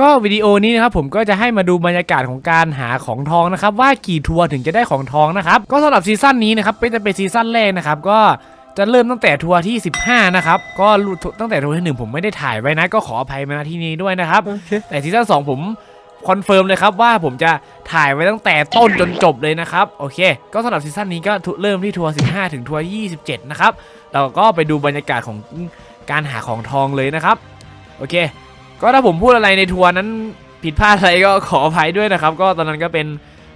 ก็วิดีโอนี้นะครับผมก็จะให้มาดูบรรยากาศของการหาของทองนะครับว่ากี่ทัวร์ถึงจะได้ของทองนะครับก็สำหรับซีซั่นนี้นะครับเป็นจะเป็นซีซั่นแรกนะครับก็จะเริ่มตั้งแต่ทัวร์ที่ 15 นะครับ ก็รู้ตั้งแต่ทัวร์ที่หนึ่งผมไม่ได้ถ่ายไว้นะ ก็ขออภัยมาณที่นี้ด้วยนะครับแต่ซีซั่น2ผมคอนเฟิร์มเลยครับว่าผมจะถ่ายไว้ตั้งแต่ต้นจนจบเลยนะครับ โอเค ก็สำหรับซีซั่นนี้ก็ทุเริ่มที่ทัวร์15 ถึงทัวร์27 นะครับ เราก็ไปดูบรรยากาศของการหาของทองเลยนะครับ โอเค ก็ถ้าผมพูดอะไรในทัวร์นั้นผิดพลาดอะไรก็ขออภัยด้วยนะครับ ก็ตอนนั้นก็เป็น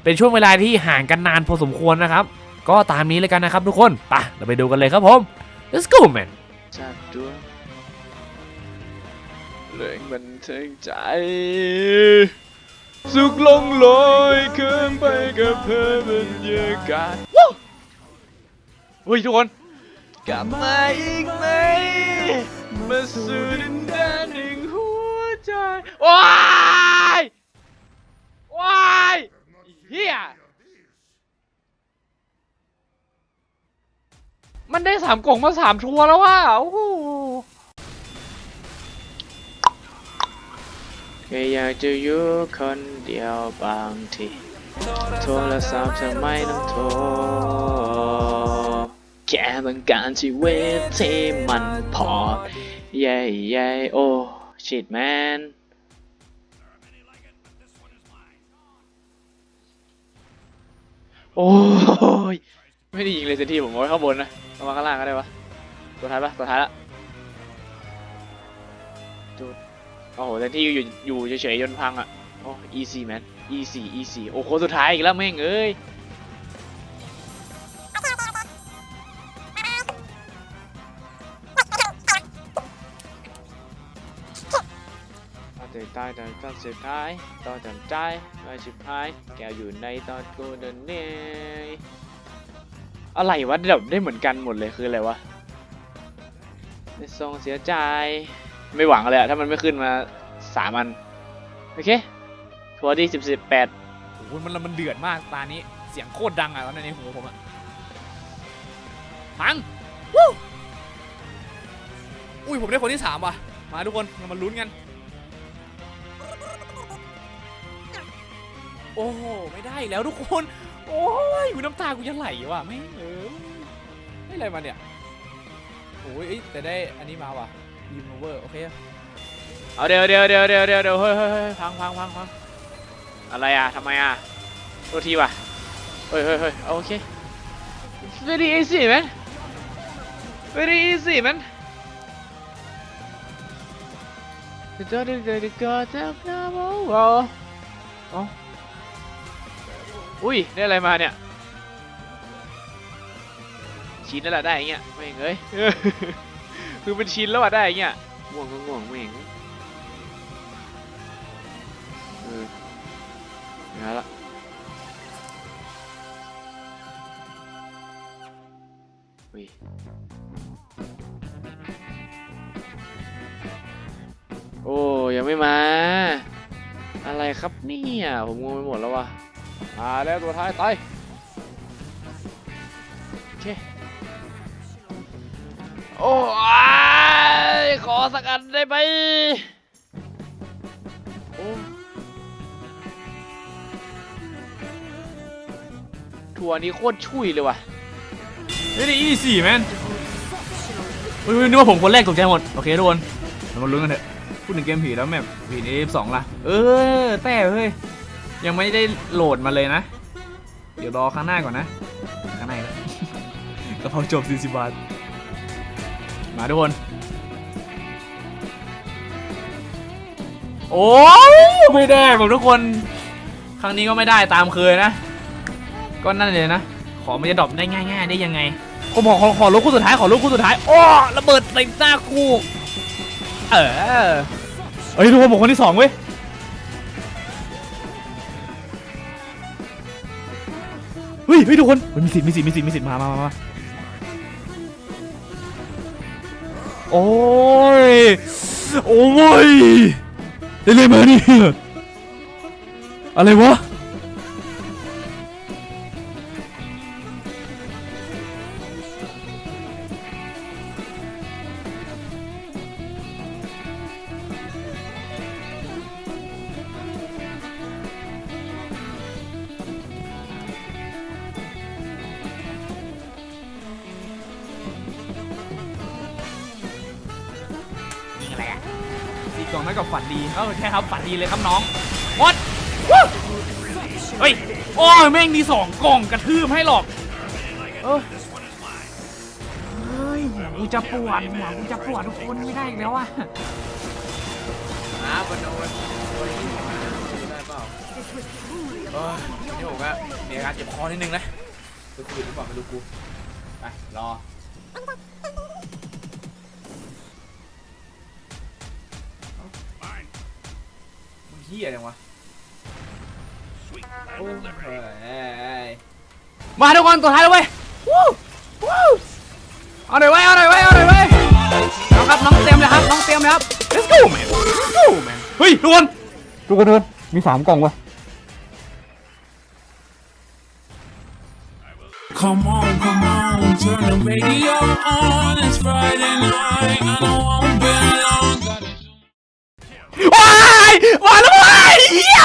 เป็นช่วงเวลาที่ห่างกันนานพอสมควรนะครับ ก็ตามนี้เลยกันนะครับทุกคนไปเราไปดูกันเลยครับผม let's go man จากดวงเรื่องบันเทิงใจ สุขลงลอยเคลื่อนไปกับเพื่อบรรยากาศว้าวเฮ้ยทุกคนกลับมาอีกไหมมาสู่ดินแดน ใจว้ายว้ยเฮียมันได้สามกล่องมาสามทัวร์แล้วว่ะโอ้โหแค่อยากจะอยู่คนเดียวบางทีโทรศัพท์จะไม่ต้องโทรแค่ต้องการชีวิตที่มันพอเย้เย้โอ้ชิดแมน โอ้ย ไม่ได้ยิงเลยสิทีผมเอาไว้ข้างบนนะเอามาข้างล่างก็ได้วะตัวท้ายปะตัวท้ายละจุดโอ้โหแต่ที่อยู่อยู่เฉยๆยนพังอะโอ้ easy man easy easy โอ้โหสุดท้ายอีกแล้วแม่งเอ้ย ตอนสุดท้ายตอนตอนสุดท้ายตอนจำใจตอนสุดท้ายแกอยู่ในตอนกูเดินเนี่ยอะไรวะแบบได้เหมือนกันหมดเลยคืออะไรวะไม่ทรงเสียใจไม่หวังเลยอะถ้ามันไม่ขึ้นมาสามอันโอเคทัวร์ที่สิบสิบแปดโอ้โหมันมันเดือดมากตานี้เสียงโคตรดังอะตอนนั้ในหูผมอะพังวู้อุ้ยผมได้คนที่สามว่ะมาทุกคนเรามาลุ้นกัน โอ้โหไม่ได้แล้วทุกคน โอ้ยอุ๊ยน้ำตากูจะไหลว่ะไม่เออได้อะไรมาเนี่ยโอ้ยแต่ได้อันนี้มาว่ะบีมโอเวอร์โอเคเอาเดี๋ยวเดี๋ยวเดี๋ยวเดี๋ยวเดี๋ยวเดี๋ยวเฮ้ยเฮ้ยเฮ้ยพังพังพังพังอะไรอะทำไมอะโทษทีว่ะเฮ้ยเฮ้ยเฮ้ยโอเค very easy man very easy man เดี๋ยวเดี๋ยวเดี๋ยวเดี๋ยวเดี๋ยวเดี๋ยวเดี๋ยว อุ้ยได้อะไรมาเนี่ยชิ้นนั่นแหละได้อเงี้ยไม่งเอ้ยคือเป็นชิ้นแล้วอะได้อเงี้ยง่วงก็ง่วงไม่งเอองั้นละอุ้ยโอ้ยังไม่มา อะไรครับเนี่ยผมงงไปหมดแล้ววะ มาแล้วตัวท้ายตายโอเคโอ้ยขอสักอันได้ไหมโอ้ทัวร์นี้โคตรชุยเลยว่ะไม่ได้อีสี่แมนอุ้ยนึกว่าผมคนแรกตกใจหมด โอเคทุกคนเรามาลุ้นกันเถอะ พูดถึงเกมผีแล้วแมปผีในสองล่ะ เออ แต่เฮ้ย ยังไม่ได้โหลดมาเลยนะ เดี๋ยวรอข้างหน้าก่อนนะ ข้างในแล้วกระเพราจบ40บาท มาทุกคน โอ้ยไม่ได้ผมทุกคน ครั้งนี้ก็ไม่ได้ตามเคยนะ ก็นั่นเลยนะ ขอมันจะดรอปได้ง่าย ๆ ได้ยังไงผมขอขอขอลบคู่สุดท้ายขอลบคู่สุดท้ายโอ้ระเบิดใส่หน้าคู่เออเอ้ยทุกคนผมคนที่สองเว้ย เฮ้ยเฮ้ยทุกคนเฮ้ยมีสิทธิ์มีสิทธิ์มีสิทธิ์มีสิทธิ์มามามามาโอ้ย โอ้ยได้เลยมาเนี่ยอะไรวะ อย่างน้อยก็ฝันดี เออใช่ครับ ฝันดีเลยครับน้องหมดวู้เฮ้ยโอ้ยแม่งมีสองกล่องกระทืบให้หรอกเออเฮ้ยหัวกูจะปวดหัวกูจะปวดทุกคนไม่ได้อีกแล้วอะน้าบนโดนโดนที่หัวได้เปล่าเออนี่ผมก็มีอาการเจ็บคอนิดนึงนะไปคุยดีกว่าไม่รู้กู ไป รอ เฮียจังวะโอ้ยมาทุกคนตัวท้ายแล้วเว้ยวู้วู้เอาหน่อยเว้ยเอาหน่อยเว้ยเอาหน่อยเว้ยเอาครับน้องเต็มเลยครับน้องเต็มเลยครับ let's go man let's go man เฮ้ยทุกคนทุกคนทุกคนมีสามกล่องวะ Come on, come on, turn the radio on. It's Friday night, and I won't be long. ว้ายมาแล้วเว้ยเฮีย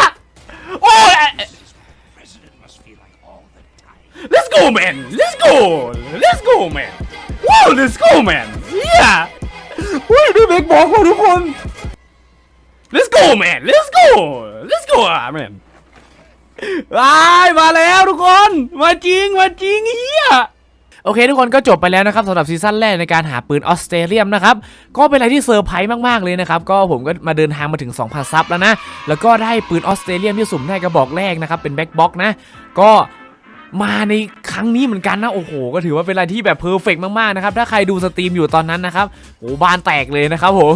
โอ้ย let's go man let's go let's go man wow let's go man เฮียเฮ้ยดูเบกบอกทุกคน let's go man let's go let's go man วายมาแล้วทุกคน มาจริง มาจริงเฮียโอเค ทุกคนก็จบไปแล้วนะครับสำหรับซีซั่นแรกในการหาปืนออสเตรเลียมนะครับ ก็เป็นอะไรที่เซอร์ไพรส์มาก ๆ เลยนะครับ ก็ผมก็มาเดินทางมาถึง 2,000 ซับแล้วนะ แล้วก็ได้ปืนออสเตรเลียมที่สุ่มได้กระบอกแรกนะครับ เป็นแบ็คบ็อกนะ ก็ มาในครั้งนี้เหมือนกันนะ โอ้โห ก็ถือว่าเป็นอะไรที่แบบเพอร์เฟกมากๆนะครับ ถ้าใครดูสตรีมอยู่ตอนนั้นนะครับโอ้บานแตกเลยนะครับผม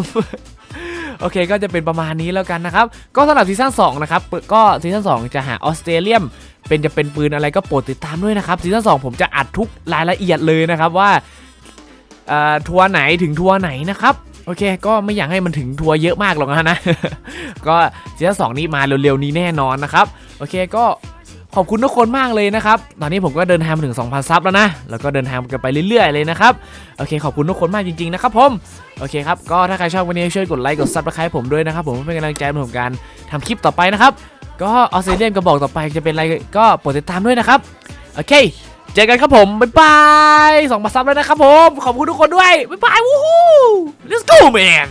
โอเคก็จะเป็นประมาณนี้แล้วกันนะครับ ก็สำหรับซีซั่น2นะครับก็ซีซั่น2จะหาออสเตรเลียมเป็นจะเป็นปืนอะไรก็โปรดติดตามด้วยนะครับซีซั่น2ผมจะอัดทุกรายละเอียดเลยนะครับว่าเออทัวร์ไหนถึงทัวร์ไหนนะครับโอเค ก็ไม่อยากให้มันถึงทัวร์เยอะมากหรอกนะก็ซีซั่น2นี้มาเร็วๆนี้แน่นอนนะครับ โอเคก็ ขอบคุณทุกคนมากเลยนะครับ ตอนนี้ผมก็เดินทางมาถึง 2,000 ซับแล้วนะ แล้วก็เดินทางกันไปเรื่อยๆเลยนะครับ โอเค ขอบคุณทุกคนมากจริงๆนะครับผม โอเคครับ ก็ถ้าใครชอบวันนี้ช่วยกดไลค์ กดซับสไครต์ผมด้วยนะครับ ผมเพื่อเป็นกำลังใจผมการทำคลิปต่อไปนะครับ ก็ออสเตรเลียนกระบอกต่อไปจะเป็นอะไรก็โปรดติดตามด้วยนะครับ โอเค เจอกันครับผม บ๊ายบายสองมาซับแล้วนะครับผม ขอบคุณทุกคนด้วย บ๊ายบาย วู้ฮู้ let's go man